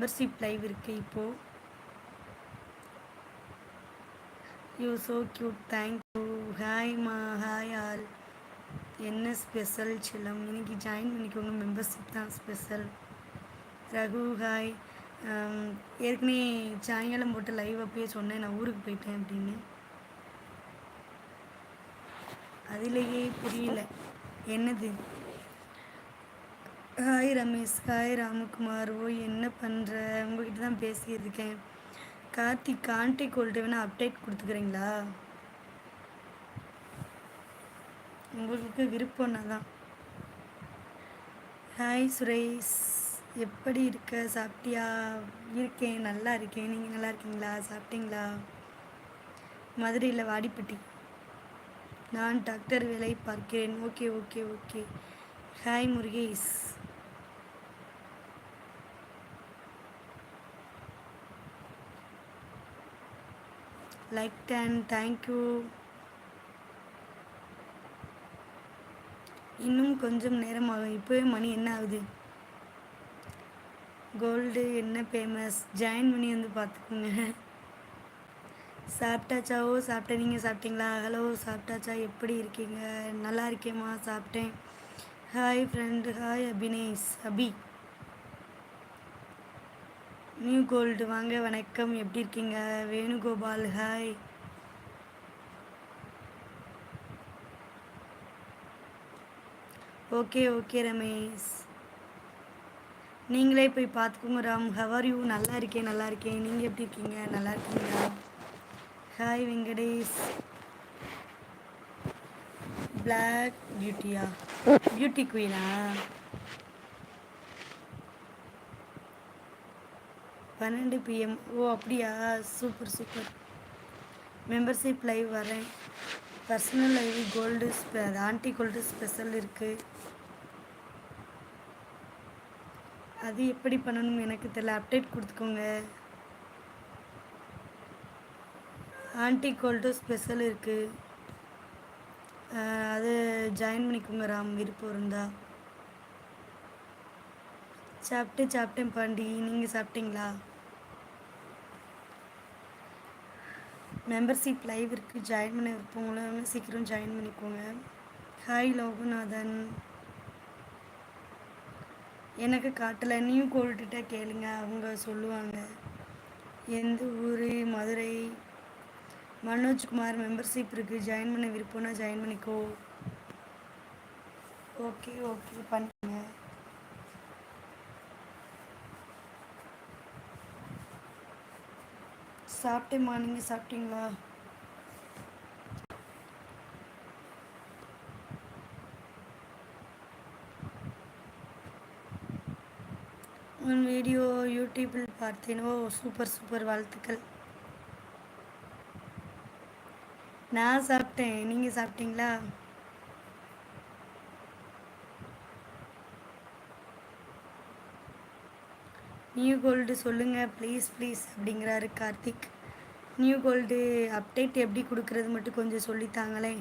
Membership live இருக்குது இப்போது you so cute thank you hi மா ஹாய் ஆல் என்ன ஸ்பெஷல் செல்லம்? இன்னைக்கு ஜாயின் பண்ணிக்கோங்க. மெம்பர்ஷிப் தான் ஸ்பெஷல் ரகு ஹாய் um, ஏற்கனவே சாயங்காலம் போட்டு லைவ் அப்பயே சொன்னேன். நான் ஊருக்கு போயிட்டேன் அப்படின்னு. அதிலேயே புரியல. என்னது? ஹாய் ரமேஷ் ஹாய் ராமகுமார் ஓ என்ன பண்ணுற உங்ககிட்ட தான் பேசியிருக்கேன். கார்த்திக் கான்டாக்ட் ஹோல்டர் வேணால் அப்டேட் கொடுத்துக்கிறீங்களா? உங்களுக்கு விருப்பம்னா தான் ஹாய் சுரேஷ் எப்படி இருக்க? சாப்பிட்டியா? இருக்கேன். நல்லா இருக்கேன். நீங்கள் நல்லா இருக்கீங்களா? சாப்பிட்டீங்களா? மதுரையில் வாடிப்பட்டி. நான் டாக்டர் வேலை பார்க்கிறேன். Okay okay okay hi Murugesh like tan thank you இன்னும் கொஞ்சம் நேரம் ஆகும் இப்போவே மணி என்ன ஆகுது? கோல்டு என்ன ஃபேமஸ் ஜாயின் பண்ணி வந்து பார்த்துக்கோங்க. சாப்பிட்டாச்சாவோ? சாப்பிட்டேன். நீங்கள் சாப்பிட்டீங்களா? ஹலோ சாப்பிட்டாச்சா? எப்படி இருக்கீங்க? நல்லா இருக்கேம்மா சாப்பிட்டேன். Hi friend hi Abinesh Abi new gold வாங்க வணக்கம். எப்படி இருக்கீங்க? Venugopal hi okay okay Ramesh நீங்களே போய் பார்த்துக்கோங்க ராம். ஹவர் யூ நல்லா இருக்கேன் நல்லா இருக்கேன். நீங்கள் எப்படி இருக்கீங்க? நல்லா இருக்கீங்களா? ஹாய் வெங்கடேஷ். பிளாக் பியூட்டியா பியூட்டி குயினா பன்னெண்டு பிஎம் ஓ அப்படியா? சூப்பர் சூப்பர் மெம்பர்ஷிப் லைவ் வரேன். Personal live gold aunty gold special இருக்குது அது எப்படி பண்ணணும் எனக்கு தெரியல. அப்டேட் கொடுத்துக்கோங்க. ஆன்டி கோல்டு ஸ்பெஷல் இருக்குது அது ஜாயின் பண்ணிக்கோங்க ராம் விருப்பம் இருந்தா. சாப்பிட்டு சாப்பிட்டேன் பாண்டி. நீங்கள் சாப்பிட்டீங்களா? மெம்பர்ஷிப் லைவ் இருக்குது ஜாயின் பண்ண இருப்பவங்களும் சீக்கிரம் ஜாயின் பண்ணிக்கோங்க. ஹாய் லோகநாதன். எனக்கு காட்டலை. நியூ கோல்கிட்ட கேளுங்க. அவங்க சொல்லுவாங்க. எந்த ஊர்? மதுரை? மனோஜ்குமார் மெம்பர்ஷிப் இருக்குது ஜாயின் பண்ண விருப்பம்னா ஜாயின் பண்ணிக்கோ. ஓகே ஓகே பண்ணுங்க. சாப்பிட்டேம்மா நீங்கள் சாப்பிட்டீங்களா? உன் வீடியோ யூடியூப்பில் பார்த்தேன்? ஓ சூப்பர் சூப்பர் வாழ்த்துக்கள். நான் சாப்பிட்டேன். நீங்கள் சாப்பிட்டீங்களா? நியூ கோல்டு சொல்லுங்கள் ப்ளீஸ் ப்ளீஸ் அப்படிங்கிறாரு கார்த்திக். நியூ கோல்டு அப்டேட் எப்படி கொடுக்குறது மட்டும் கொஞ்சம் சொல்லித்தாங்களே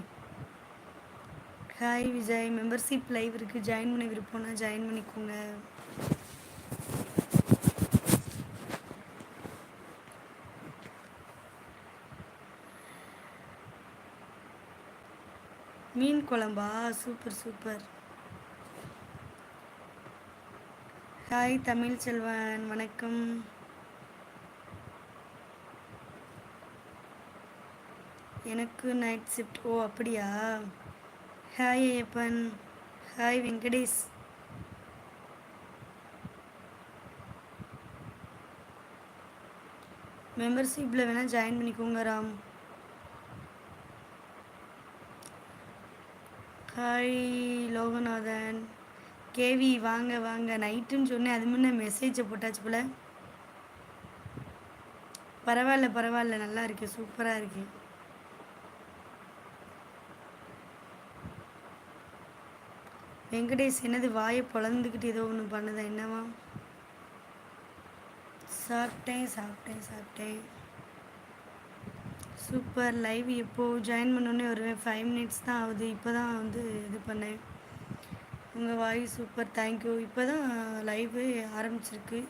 ஹாய் விஜய். மெம்பர்ஷிப் லைவ் இருக்குது ஜாயின் பண்ண விருப்பம்னா ஜாயின் பண்ணிக்கோங்க. மீன் குழம்பா? Super super. Hi Tamil Selvan வணக்கம். எனக்கு நைட் ஷிஃப்ட் ஓ அப்படியா? ஹாய் ஐயப்பன். ஹாய் வெங்கடேஷ். மெம்பர்ஷிப்பில் வேணால் ஜாயின் பண்ணிக்கோங்க ராம். ஹாய் லோகநாதன். கேவி வாங்க வாங்க. நைட்டுன்னு சொன்னேன். அது முன்னே மெசேஜை போட்டாச்சு போல். பரவாயில்ல பரவாயில்ல. நல்லா இருக்கு. சூப்பராக இருக்கு. வெங்கடேஷ் என்னது வாயை பொழந்துக்கிட்டு ஏதோ ஒன்று பண்ணுதா? என்னவா? சாப்பிட்டேன் சாப்பிட்டேன் சாப்பிட்டேன். சூப்பர். லைவ் இப்போது ஜாயின் பண்ணோன்னே ஒரு ஃபைவ் மினிட்ஸ் தான் ஆகுது. இப்போ தான் வந்து இது பண்ணேன். உங்கள் வாய்ஸ் சூப்பர். தேங்க்யூ இப்போ தான் லைவு ஆரம்பிச்சிருக்கு.